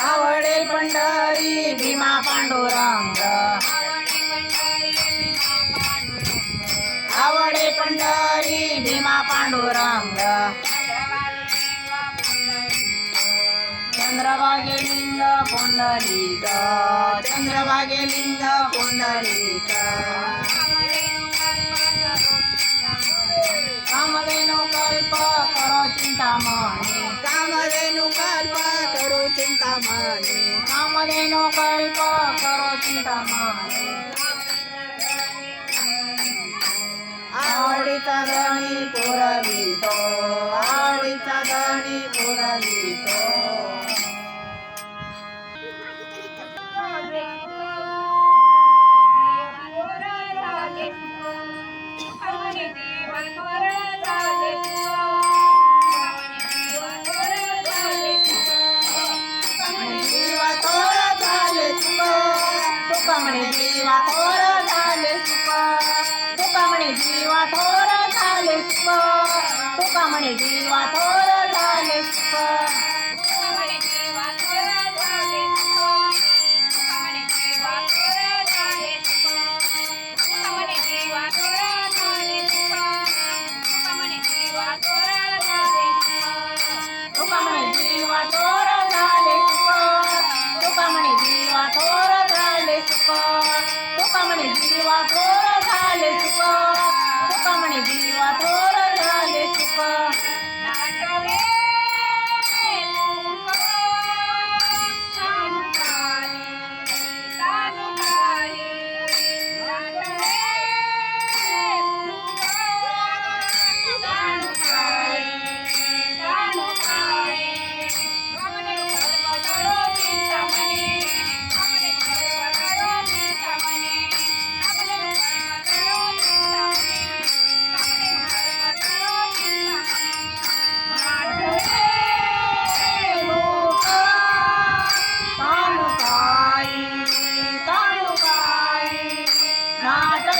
आवडेल पंढरी भीमा पांडुरंग. आवडे पंढरी भीमा पांडुरंग. चंद्रभागे लिंग पुंडलिक. चंद्रभागे लिंग पुंडलिक. कामधेनु कल्प તેનો કલ્પ કરો ચિંતામાને આવડી તરણી પુરવી તો. तुका म्हणे जीवा थोर झाले सुख तुका म्हणे जीवा थोर झाले सुख तुका म्हणे जीवा थोर झाले सुख Not